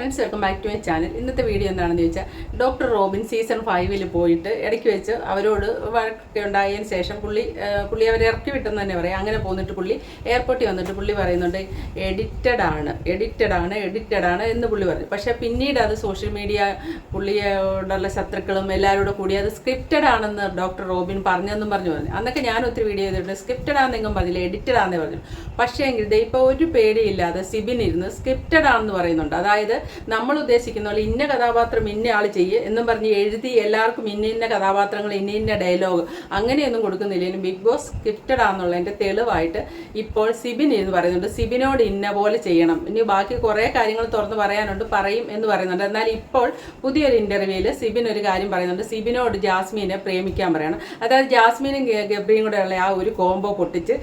Friends welcome back to my channel ഇന്നത്തെ video എന്താണെന്ന് ചോദിച്ചാൽ ഡോക്ടർ റോബിൻ സീസൺ ഫൈവിൽ പോയിട്ട് ഇടയ്ക്ക് വെച്ച് അവരോട് വഴക്കൊക്കെ ഉണ്ടായതിന് ശേഷം പുള്ളി പുള്ളി അവരെ ഇറക്കി വിട്ടെന്ന് തന്നെ പറയാം. അങ്ങനെ പോന്നിട്ട് പുള്ളി എയർപോർട്ടിൽ വന്നിട്ട് പുള്ളി പറയുന്നുണ്ട് എഡിറ്റഡ് ആണ് എഡിറ്റഡ് ആണ് എഡിറ്റഡ് ആണ് എന്ന് പുള്ളി പറഞ്ഞു. പക്ഷേ പിന്നീട് അത് സോഷ്യൽ മീഡിയ പുള്ളിയോടുള്ള ശത്രുക്കളും എല്ലാവരോടും കൂടി അത് സ്ക്രിപ്റ്റഡ് ആണെന്ന് ഡോക്ടർ റോബിൻ പറഞ്ഞെന്നും പറഞ്ഞു പറഞ്ഞു. അന്നൊക്കെ ഞാൻ ഒത്തിരി വീഡിയോ ചെയ്തിട്ടുണ്ട്. സ്ക്രിപ്റ്റഡ് ആണെന്നെങ്കിലും പറഞ്ഞില്ല എഡിറ്റഡ് ആണെന്നേ പറഞ്ഞു പക്ഷേ എങ്കിൽ ഇപ്പോൾ ഒരു പേടിയില്ലാതെ സിബിൻ ഇരുന്ന് സ്ക്രിപ്റ്റഡ് ആണെന്ന് പറയുന്നുണ്ട്. അതായത് നമ്മൾ ഉദ്ദേശിക്കുന്ന പോലെ ഇന്ന കഥാപാത്രം ഇന്ന ആൾ ചെയ്യുക എന്നും പറഞ്ഞ് എഴുതി എല്ലാവർക്കും ഇന്ന ഇന്ന കഥാപാത്രങ്ങൾ ഇന്ന ഇന്ന ഡയലോഗ് അങ്ങനെയൊന്നും കൊടുക്കുന്നില്ലെങ്കിലും ബിഗ് ബോസ് സ്ക്രിപ്റ്റഡ് ആണെന്നുള്ളതിന്റെ തെളിവായിട്ട് ഇപ്പോൾ സിബിൻ എന്ന് പറയുന്നുണ്ട്. സിബിനോട് ഇന്ന പോലെ ചെയ്യണം. ഇനി ബാക്കി കുറേ കാര്യങ്ങൾ തുറന്ന് പറയാനുണ്ട് പറയും എന്ന് പറയുന്നുണ്ട്. എന്നാൽ ഇപ്പോൾ പുതിയൊരു ഇന്റർവ്യൂവിൽ സിബിൻ ഒരു കാര്യം പറയുന്നുണ്ട്. സിബിനോട് ജാസ്മീനെ പ്രേമിക്കാൻ പറയണം. അതായത് ജാസ്മീനും ഗബ്രിയും കൂടെയുള്ള ആ ഒരു കോംബോ പൊട്ടിച്ച്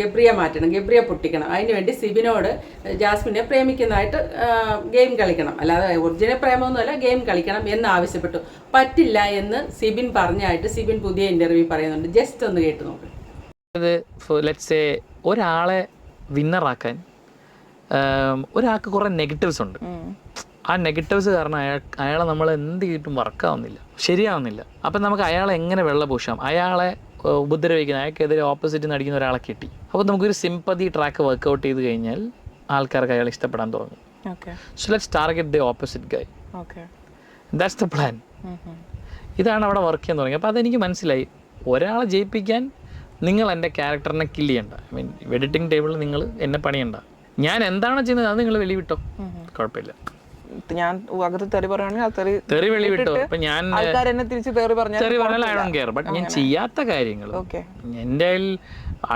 ഗബ്രിയെ മാറ്റണം ഗബ്രിയെ പൊട്ടിക്കണം. അതിനുവേണ്ടി സിബിനോട് ജാസ്മിനെ പ്രേമിക്കുന്നതായിട്ട് ഗെയിം കളിക്കണം. അല്ലാതെ ഒറിജിനൽ പ്രേമമൊന്നുമല്ല ഗെയിം കളിക്കണം എന്ന് ആവശ്യപ്പെട്ടു. പറ്റില്ല എന്ന് സിബിൻ പറഞ്ഞായിട്ട് സിബിൻ പുതിയ ഇന്റർവ്യൂ പറയുന്നുണ്ട്. ജസ്റ്റ് ഒന്ന് കേട്ട് നോക്ക്. ലെറ്റ്സ് ഒരാളെ വിന്നറാക്കാൻ ഒരാൾക്ക് കുറേ നെഗറ്റീവ്സ് ഉണ്ട്. ആ നെഗറ്റീവ്സ് കാരണം അയാൾ അയാളെ നമ്മൾ എന്ത് ചെയ്തിട്ടും വർക്കാവുന്നില്ല ശരിയാവുന്നില്ല. അപ്പം നമുക്ക് അയാളെ എങ്ങനെ വെള്ള പൂശാം അയാളെ ഉപദ്രവിക്കുന്ന അയാൾക്കെതിരെ ഓപ്പോസിറ്റ് നടിക്കുന്ന ഒരാളെ കിട്ടി. അപ്പോൾ നമുക്കൊരു സിമ്പതി ട്രാക്ക് വർക്കൗട്ട് ചെയ്ത് കഴിഞ്ഞാൽ ആൾക്കാർക്ക് അയാൾ ഇഷ്ടപ്പെടാൻ തുടങ്ങും okay so let's target the opposite guy okay that's the plan ഇതാണ് അവിടെ വർക്ക് ചെയ്യാൻ തുടങ്ങി അപ്പോൾ അതെനിക്ക് മനസ്സിലായി. ഒരാളെ ജയിപ്പിക്കാൻ നിങ്ങൾ എന്റെ ക്യാരക്ടറിനെ കില്ല് ചെയ്യണ്ട. ഐ മീൻ എഡിറ്റിംഗ് ടേബിളിൽ നിങ്ങൾ എന്നെ പണിയണ്ട. ഞാൻ എന്താണോ ചെയ്യുന്നത്? അത് നിങ്ങൾ വെളിവിട്ടോ? കുഴപ്പമില്ല. ഞാൻ അകത്ത് തെറി പറയുകയാണെങ്കിൽ ആ തെറി തെറി വെളിവിട്ടോ? ഇപ്പൊ ഞാൻ ആൾക്കാർ എന്നെ തിരിച്ച് തെറി പറഞ്ഞാൽ തെറി പറഞ്ഞാൽ ഐ ഡോണ്ട് കെയർ ബട്ട് ഞാൻ ചെയ്യാത്ത കാര്യങ്ങൾ എന്റെ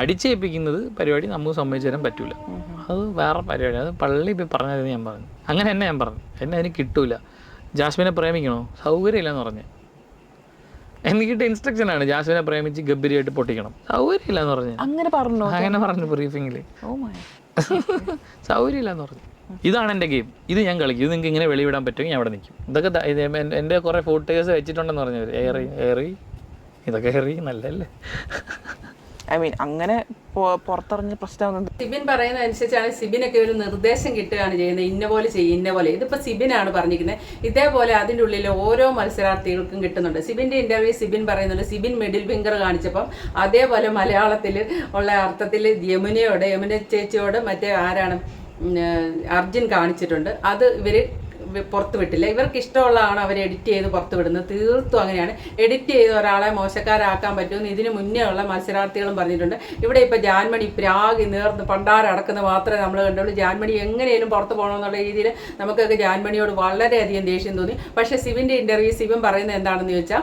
അടിച്ചേൽപ്പിക്കുന്നത് പരിപാടി നമുക്ക് സമ്മതിച്ചു തരാൻ പറ്റൂല. അത് വേറെ പരിപാടി. അത് പള്ളി പോയി പറഞ്ഞത് ഞാൻ പറഞ്ഞു. അങ്ങനെ തന്നെ ഞാൻ പറഞ്ഞു. എന്നെ അതിന് കിട്ടൂല. ജാസ്മിനെ പ്രേമിക്കണോ? സൗകര്യമില്ലെന്ന് പറഞ്ഞു. എനിക്ക് കിട്ടിയ ഇൻസ്ട്രക്ഷൻ ആണ് ജാസ്മിനെ പ്രേമിച്ച് ഗംഭീരമായിട്ട് പൊട്ടിക്കണം. സൗകര്യമില്ലെന്ന് പറഞ്ഞു. അങ്ങനെ പറഞ്ഞു? അങ്ങനെ പറഞ്ഞു ബ്രീഫിംഗിൽ സൗകര്യമില്ലെന്ന് പറഞ്ഞു. ഇതാണ് എന്റെ ഗെയിം. ഇത് ഞാൻ കളിക്കും. ഇത് നിങ്ങൾക്ക് ഇങ്ങനെ വെളിവിടാൻ പറ്റും ഞാൻ അവിടെ നിൽക്കും. ഇതൊക്കെ എന്റെ കുറേ ഫോട്ടോസ് വെച്ചിട്ടുണ്ടെന്ന് പറഞ്ഞു ഏറി ഏറി. ഇതൊക്കെ ഏറി. നല്ലല്ലേ ഐ മീൻ അങ്ങനെ പുറത്തിറങ്ങിയ പ്രശ്നം സിബിൻ പറയുന്ന അനുസരിച്ചാണ് സിബിനൊക്കെ ഒരു നിർദ്ദേശം കിട്ടുകയാണ് ചെയ്യുന്നത്. ഇന്ന പോലെ ചെയ്യും ഇന്ന പോലെ ഇതിപ്പോൾ സിബിനാണ് പറഞ്ഞിരിക്കുന്നത്. ഇതേപോലെ അതിന്റെ ഉള്ളിൽ ഓരോ മത്സരാർത്ഥികൾക്കും കിട്ടുന്നുണ്ട്. സിബിന്റെ ഇന്റർവ്യൂ സിബിൻ പറയുന്നുണ്ട്. സിബിൻ മിഡിൽ ഫിംഗർ കാണിച്ചപ്പം അതേപോലെ മലയാളത്തിൽ ഉള്ള അർത്ഥത്തിൽ യമുനയോട് യമുന ചേച്ചിയോട് മറ്റേ ആരാണ് അർജുൻ കാണിച്ചിട്ടുണ്ട്. അത് ഇവർ പുറത്ത് വിട്ടില്ല. ഇവർക്ക് ഇഷ്ടമുള്ളതാണ് അവർ എഡിറ്റ് ചെയ്ത് പുറത്ത് വിടുന്നത്. തീർത്തും അങ്ങനെയാണ്. എഡിറ്റ് ചെയ്ത് ഒരാളെ മോശക്കാരാക്കാൻ പറ്റുമെന്ന് ഇതിന് മുന്നേ ഉള്ള മത്സരാർത്ഥികളും പറഞ്ഞിട്ടുണ്ട്. ഇവിടെ ഇപ്പോൾ ജാൻമണി പ്രാഗി നേർന്ന് പണ്ടാരം അടക്കുന്ന മാത്രമേ നമ്മൾ കണ്ടുള്ളൂ. ജാൻമണി എങ്ങനെയും പുറത്ത് പോകണമെന്നുള്ള രീതിയിൽ നമുക്കൊക്കെ ജാൻമണിയോട് വളരെയധികം ദേഷ്യം തോന്നി. പക്ഷേ സിവിന്റെ ഇന്റർവ്യൂ ശിവൻ പറയുന്നത് എന്താണെന്ന് ചോദിച്ചാൽ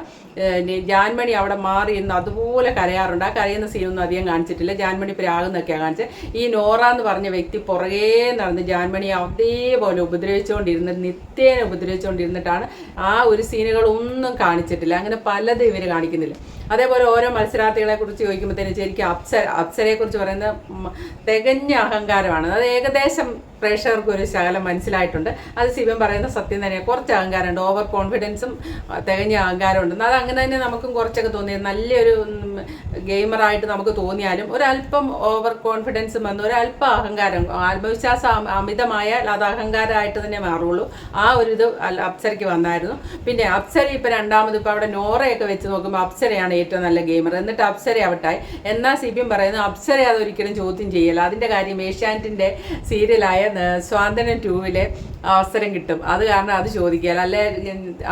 ജാൻമണി അവിടെ മാറി ഇന്ന് അതുപോലെ കരയാറുണ്ട്. ആ കരയുന്ന സീനൊന്നും അധികം കാണിച്ചിട്ടില്ല. ജാൻമണി പ്രാഗെന്നൊക്കെയാണ് കാണിച്ചത് ഈ നോറ എന്ന് പറഞ്ഞ വ്യക്തി പുറകേ നടന്ന് ജാൻമണി അതേപോലെ ഉപദ്രവിച്ചുകൊണ്ടിരുന്ന് നിത്യേന ഉപദ്രവിച്ചുകൊണ്ടിരുന്നിട്ടാണ് ആ ഒരു സീനുകളൊന്നും കാണിച്ചിട്ടില്ല. അങ്ങനെ പലതും ഇവർ കാണിക്കുന്നില്ല. അതേപോലെ ഓരോ മത്സരാർത്ഥികളെ കുറിച്ച് ചോദിക്കുമ്പോഴത്തേനും ശരിക്കും അപ്സര അപ്സരയെ കുറിച്ച് പറയുന്നത് തികഞ്ഞ അഹങ്കാരമാണ്. അത് ഏകദേശം പ്രേക്ഷകർക്ക് ഒരു ശകലം മനസ്സിലായിട്ടുണ്ട്. അത് ശിവൻ പറയുന്ന സത്യം തന്നെയാണ് കുറച്ച് അഹങ്കാരമുണ്ട്. ഓവർ കോൺഫിഡൻസും തികഞ്ഞ തികഞ്ഞ അഹങ്കാരമുണ്ട്. അത് അങ്ങനെ തന്നെ നമുക്കും കുറച്ചൊക്കെ തോന്നി നല്ലൊരു ഗെയിമറായിട്ട് നമുക്ക് തോന്നിയാലും ഒരല്പം ഓവർ കോൺഫിഡൻസും വന്ന് ഒരല്പം അഹങ്കാരം ആത്മവിശ്വാസം അമ- അമിതമായാൽ അത് അഹങ്കാരമായിട്ട് തന്നെ മാറുള്ളൂ. ആ ഒരു ഇത് അപ്സരയ്ക്ക് വന്നായിരുന്നു. പിന്നെ അപ്സര ഇപ്പം രണ്ടാമത് ഇപ്പോൾ അവിടെ നോറയൊക്കെ വെച്ച് നോക്കുമ്പോൾ അപ്സരയാണ് ഏറ്റവും നല്ല ഗെയിമർ എന്നിട്ട് അപ്സര ആവട്ടെ. എന്നാൽ എം പറയുന്നു അപ്സര അതൊരിക്കലും ചോദ്യം ചെയ്യല്ല. അതിന്റെ കാര്യം ഏഷ്യാനെറ്റിന്റെ സീരിയലായ സ്വാതന്ത്ര്യം ടൂവിലെ അവസരം കിട്ടും. അത് കാരണം അത് ചോദിക്കുക അല്ലെ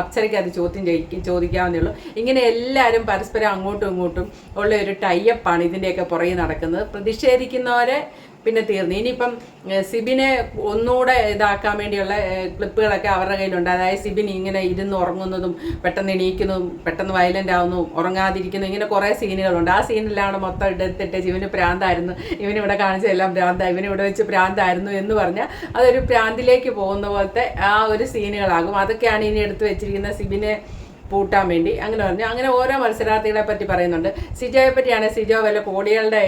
അപ്സരയ്ക്ക് അത് ചോദ്യം ചോദിക്കാവുന്നേ ഉള്ളൂ. ഇങ്ങനെ എല്ലാവരും പരസ്പരം അങ്ങോട്ടും ഇങ്ങോട്ടും ഉള്ള ഒരു ടൈ ടൈപ്പാണ് ഇതിന്റെയൊക്കെ പുറകെ നടക്കുന്നത്. പ്രതിഷേധിക്കുന്നവരെ പിന്നെ തീർന്നു. ഇനിയിപ്പം സിബിനെ ഒന്നുകൂടെ ഇതാക്കാൻ വേണ്ടിയുള്ള ക്ലിപ്പുകളൊക്കെ അവരുടെ കയ്യിലുണ്ട്. അതായത് സിബിൻ ഇങ്ങനെ ഇരുന്ന് ഉറങ്ങുന്നതും പെട്ടെന്ന് എണീക്കുന്നതും പെട്ടെന്ന് വയലന്റ് ആവുന്നതും ഉറങ്ങാതിരിക്കുന്നു ഇങ്ങനെ കുറേ സീനുകളുണ്ട് ആ സീനിലാണ് മൊത്തം എടുത്തിട്ട് ഇവന് പ്രാന്തായിരുന്നു. ഇവനിവിടെ കാണിച്ചതെല്ലാം പ്രാന്ത ഇവനിവിടെ വെച്ച് പ്രാന്തായിരുന്നു എന്ന് പറഞ്ഞാൽ അതൊരു പ്രാന്തിലേക്ക് പോകുന്ന പോലത്തെ ആ ഒരു സീനുകളാകും അതൊക്കെയാണ് ഇനി എടുത്ത് വെച്ചിരിക്കുന്ന സിബിനെ പൂട്ടാൻ വേണ്ടി. അങ്ങനെ പറഞ്ഞു. അങ്ങനെ ഓരോ മത്സരാർത്ഥികളെ പറ്റി പറയുന്നുണ്ട്. സിജോയെ പറ്റിയാണ് സിജോ വല്ല കോടികളുടെ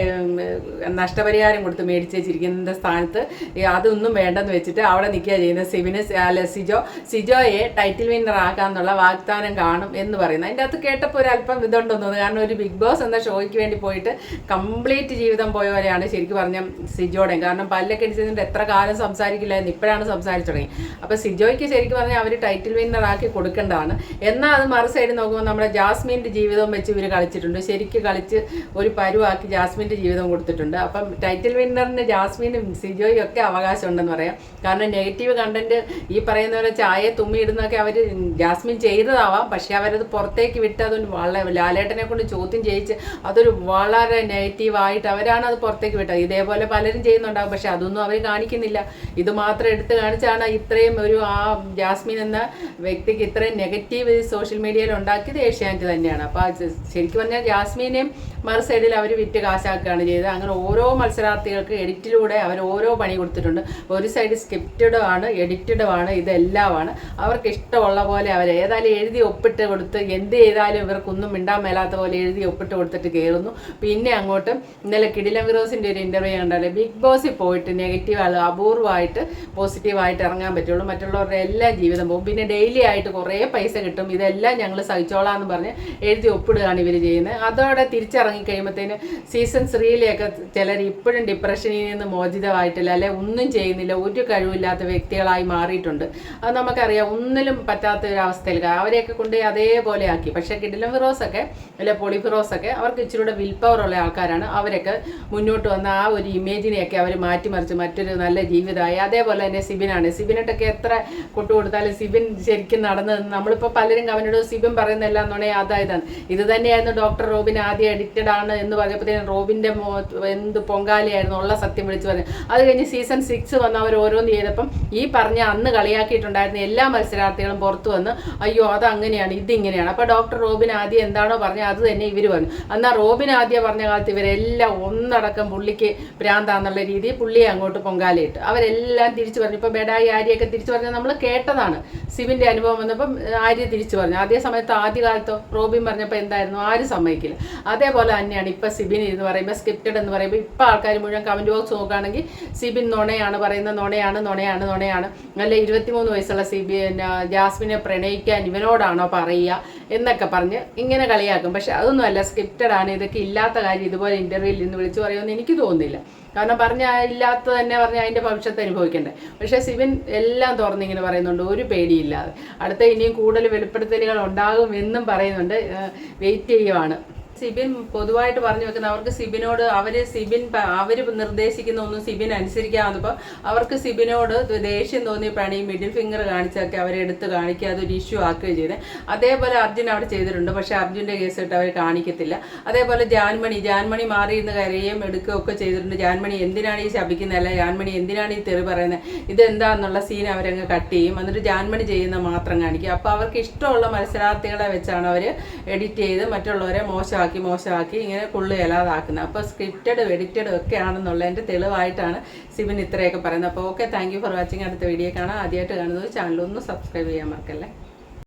നഷ്ടപരിഹാരം കൊടുത്ത് മേടിച്ച് വെച്ചിരിക്കുന്ന സ്ഥാനത്ത് അതൊന്നും വേണ്ടെന്ന് വെച്ചിട്ട് അവിടെ നിൽക്കുക ചെയ്യുന്ന സിബിന് അല്ല സിജോ സിജോയെ ടൈറ്റിൽ വിന്നർ ആക്കാന്നുള്ള വാഗ്ദാനം കാണും എന്ന് പറയുന്നത് അതിന്റെ അകത്ത് കേട്ടപ്പോൾ ഒരു അല്പം ഇതുണ്ടെന്ന് കാരണം ഒരു ബിഗ് ബോസ് എന്ന ഷോയ്ക്ക് വേണ്ടി പോയിട്ട് കംപ്ലീറ്റ് ജീവിതം പോയ പോലെയാണ് ശരിക്കും പറഞ്ഞ സിജോടെ. കാരണം പല്ലൊക്കെ അടിച്ചതിന്റെ എത്ര കാലം സംസാരിക്കില്ലായിരുന്നു ഇപ്പോഴാണ് സംസാരിച്ചു തുടങ്ങി. അപ്പോൾ സിജോയ്ക്ക് ശരിക്കും പറഞ്ഞാൽ അവർ ടൈറ്റിൽ വിന്നർ ആക്കി കൊടുക്കേണ്ടതാണ്. എന്നാൽ അത് മറു സൈഡ് നോക്കുമ്പോൾ നമ്മുടെ ജാസ്മിന്റെ ജീവിതം വെച്ച് ഇവർ കളിച്ചിട്ടുണ്ട്. ശരിക്ക് കളിച്ച് ഒരു പരുവാക്കി ജാസ്മിന്റെ ജീവിതം കൊടുത്തിട്ടുണ്ട്. അപ്പം ടൈറ്റിൽ വിന്നറിന് ജാസ്മിനും സിജോയും ഒക്കെ അവകാശമുണ്ടെന്ന് പറയാം. കാരണം നെഗറ്റീവ് കണ്ടന്റ് ഈ പറയുന്ന പോലെ ചായ തുമ്മി ഇടുന്നൊക്കെ അവർ ജാസ്മിൻ ചെയ്തതാവാം. പക്ഷേ അവരത് പുറത്തേക്ക് വിട്ട് അതൊരു വളരെ ലാലേട്ടനെ കൊണ്ട് ചോദ്യം ചെയ്യിച്ച് അതൊരു വളരെ നെഗറ്റീവായിട്ട് അവരാണ് അത് പുറത്തേക്ക് വിട്ടത്. ഇതേപോലെ പലരും ചെയ്യുന്നുണ്ടാകും. പക്ഷെ അതൊന്നും അവർ കാണിക്കുന്നില്ല. ഇത് മാത്രം എടുത്ത് കാണിച്ചാണ് ഇത്രയും ഒരു ആ ജാസ്മിൻ എന്ന വ്യക്തിക്ക് ഇത്രയും നെഗറ്റീവ് സോഷ്യൽ മീഡിയയിൽ ഉണ്ടാക്കിയത് ഏഷ്യാനെറ്റ് തന്നെയാണ്. അപ്പോൾ ശരിക്കും പറഞ്ഞാൽ ജാസ്മീനെയും മറു സൈഡിൽ അവർ വിറ്റ് കാശാക്കുകയാണ് ചെയ്തത്. അങ്ങനെ ഓരോ മത്സരാർത്ഥികൾക്ക് എഡിറ്റിലൂടെ അവർ ഓരോ പണി കൊടുത്തിട്ടുണ്ട്. ഒരു സൈഡ് സ്ക്രിപ്റ്റഡും ആണ് എഡിറ്റഡും ആണ് ഇതെല്ലാമാണ് അവർക്ക് ഇഷ്ടമുള്ള പോലെ അവർ ഏതായാലും എഴുതി ഒപ്പിട്ട് കൊടുത്ത് എന്ത് ചെയ്താലും ഇവർക്കൊന്നും മിണ്ടാൻ മേലാത്ത പോലെ എഴുതി ഒപ്പിട്ട് കൊടുത്തിട്ട് കയറുന്നു. പിന്നെ അങ്ങോട്ട് ഇന്നലെ കിടിലം ഫിറോസിന്റെ ഒരു ഇന്റർവ്യൂ കണ്ടാലേ ബിഗ് ബോസിൽ പോയിട്ട് നെഗറ്റീവ് അപൂർവമായിട്ട് പോസിറ്റീവായിട്ട് ഇറങ്ങാൻ പറ്റുള്ളൂ. മറ്റുള്ളവരുടെ എല്ലാ ജീവിതം പോകും. പിന്നെ ഡെയിലി ആയിട്ട് കുറേ പൈസ കിട്ടും. ഇതെല്ലാം ഞങ്ങൾ സഹിച്ചോളാം എന്ന് പറഞ്ഞ് എഴുതി ഒപ്പിടുകയാണ് ഇവർ ചെയ്യുന്നത്. അതോടെ തിരിച്ചിറങ്ങി കഴിയുമ്പോഴത്തേന് സീസൺ ത്രീയിലെയൊക്കെ ചിലർ ഇപ്പോഴും ഡിപ്രഷനിൽ നിന്ന് മോചിതമായിട്ടില്ല അല്ലെ ഒന്നും ചെയ്യുന്നില്ല ഒരു കഴിവില്ലാത്ത വ്യക്തികളായി മാറിയിട്ടുണ്ട്. അത് നമുക്കറിയാം ഒന്നിലും പറ്റാത്ത ഒരു അവസ്ഥയിൽ അവരെയൊക്കെ കൊണ്ട് അതേപോലെ ആക്കി. പക്ഷേ കിഡിലം ഫിറോസൊക്കെ അല്ലെ പൊളി ഫിറോസൊക്കെ അവർക്ക് ഇച്ചിരി വിൽ പവർ ഉള്ള ആൾക്കാരാണ്. അവരൊക്കെ മുന്നോട്ട് വന്ന ആ ഒരു ഇമേജിനെയൊക്കെ അവർ മാറ്റിമറിച്ച് മറ്റൊരു നല്ല ജീവിതമായി. അതേപോലെ തന്നെ സിബിനാണ്. സിബിനോട്ടൊക്കെ എത്ര കൊട്ടു കൊടുത്താലും സിബിൻ ശരിക്കും നടന്നത് നമ്മളിപ്പോൾ പലരും അവനോട് സിബിൻ പറയുന്ന എല്ലാം നുണേ അതായതാണ് ഇത് തന്നെയായിരുന്നു ഡോക്ടർ റോബിൻ ആദ്യം അഡിക്റ്റഡ് ആണ് എന്ന് പറഞ്ഞപ്പോഴത്തേനും റോബിന്റെ എന്ത് പൊങ്കാലയായിരുന്നു ഉള്ള സത്യം വിളിച്ചു പറഞ്ഞു അത് കഴിഞ്ഞ് സീസൺ സിക്സ് വന്ന് അവർ ഓരോന്ന് ചെയ്തപ്പം ഈ പറഞ്ഞ അന്ന് കളിയാക്കിയിട്ടുണ്ടായിരുന്ന എല്ലാ മത്സരാർത്ഥികളും പുറത്തു വന്ന് അയ്യോ അത് അങ്ങനെയാണ് ഇതിങ്ങനെയാണ് അപ്പോൾ ഡോക്ടർ റോബിൻ ആദ്യം എന്താണോ പറഞ്ഞത് അത് തന്നെ ഇവർ പറഞ്ഞു. എന്നാൽ റോബിൻ ആദ്യം പറഞ്ഞ കാലത്ത് ഇവരെല്ലാം ഒന്നടക്കം പുള്ളിക്ക് ഭ്രാന്താന്നുള്ള രീതിയിൽ പുള്ളിയെ അങ്ങോട്ട് പൊങ്കാലയിട്ട്. അവരെല്ലാം തിരിച്ചു പറഞ്ഞു. ഇപ്പോൾ ബെഡായി ആര്യയൊക്കെ തിരിച്ചു പറഞ്ഞാൽ നമ്മൾ കേട്ടതാണ്. സിബിന്റെ അനുഭവം വന്നപ്പം ആര്യ തിരിച്ചു പറഞ്ഞു. അതേ സമയത്ത് ആദ്യകാലത്ത് റോബിൻ പറഞ്ഞപ്പോൾ എന്തായിരുന്നു? ആരും സമ്മതിക്കില്ല. അതേപോലെ തന്നെയാണ് ഇപ്പോൾ സിബിൻ എന്ന് പറയുമ്പോൾ സ്ക്രിപ്റ്റഡ് എന്ന് പറയുമ്പോൾ ഇപ്പോൾ ആൾക്കാർ മുഴുവൻ കമന്റ് ബോക്സ് നോക്കുകയാണെങ്കിൽ സിബിൻ നുണയാണ് പറയുന്നത് നുണയാണ് നുണയാണ് നുണയാണ്. അല്ല ഇരുപത്തിമൂന്ന് വയസ്സുള്ള സിബി ജാസ്മിനെ പ്രണയിക്കാൻ ഇവനോടാണോ പറയുക എന്നൊക്കെ പറഞ്ഞ് ഇങ്ങനെ കളിയാക്കും. പക്ഷെ അതൊന്നുമല്ല സ്ക്രിപ്റ്റഡ് ആണ്. ഇതൊക്കെ ഇല്ലാത്ത കാര്യം ഇതുപോലെ ഇന്റർവ്യൂവിൽ നിന്ന് വിളിച്ചു പറയുമെന്ന് എനിക്ക് തോന്നുന്നില്ല. കാരണം പറഞ്ഞ ഇല്ലാത്ത തന്നെ പറഞ്ഞ അതിന്റെ ഭവിഷ്യത്ത് അനുഭവിക്കണ്ടേ. പക്ഷേ സിവിൻ എല്ലാം തുറന്നിങ്ങനെ പറയുന്നുണ്ട് ഒരു പേടിയില്ലാതെ. അടുത്ത ഇനിയും കൂടുതൽ വെളിപ്പെടുത്തലുകൾ ഉണ്ടാകും എന്നും പറയുന്നുണ്ട് വെയിറ്റ് ചെയ്യുവാണ്. സിബിൻ പൊതുവായിട്ട് പറഞ്ഞു വെക്കുന്ന അവർക്ക് സിബിനോട് അവർ സിബിൻ അവർ നിർദ്ദേശിക്കുന്ന ഒന്നും സിബിൻ അനുസരിക്കാവുന്നപ്പോൾ അവർക്ക് സിബിനോട് ദേഷ്യം തോന്നിയപ്പോഴാണ് ഈ മിഡിൽ ഫിംഗർ കാണിച്ചൊക്കെ അവരെ എടുത്ത് കാണിക്കുക അതൊരു ഇഷ്യൂ ആക്കുകയും ചെയ്തത് അതേപോലെ അർജുൻ അവിടെ ചെയ്തിട്ടുണ്ട് പക്ഷേ അർജുന്റെ കേസ് ഇട്ട് അവർ കാണിക്കത്തില്ല. അതേപോലെ ജാൻമണി ജാൻമണി മാറിയിരുന്ന് കരയുകയും എടുക്കുകയും ഒക്കെ ചെയ്തിട്ടുണ്ട്. ജാൻമണി എന്തിനാണ് ഈ ശപിക്കുന്നത്? അല്ല ജാൻമണി എന്തിനാണ് ഈ തെറി പറയുന്നത്? ഇതെന്താന്നുള്ള സീൻ അവരങ്ങ് കട്ട് ചെയ്യും. എന്നിട്ട് ജാൻമണി ചെയ്യുന്ന മാത്രം കാണിക്കും അപ്പോൾ അവർക്ക് ഇഷ്ടമുള്ള മത്സരാർത്ഥികളെ വെച്ചാണ് അവർ എഡിറ്റ് ചെയ്ത് മറ്റുള്ളവരെ മോശമാക്കി മോശമാക്കി ഇങ്ങനെ കൊള്ളുകയല്ലാതാക്കുന്നത് അപ്പോൾ സ്ക്രിപ്റ്റഡ് എഡിറ്റഡ് ഒക്കെ ആണെന്നുള്ളതിന്റെ തെളിവായിട്ടാണ് സിബിൻ ഇത്രയൊക്കെ പറയുന്നത്. അപ്പോൾ ഓക്കെ താങ്ക് ഫോർ വാച്ചിങ് അടുത്ത വീഡിയോ കാണാം. ആദ്യമായിട്ട് കാണുന്നത് ചാനലൊന്ന് സബ്സ്ക്രൈബ് ചെയ്യാൻ മറക്കല്ലേ?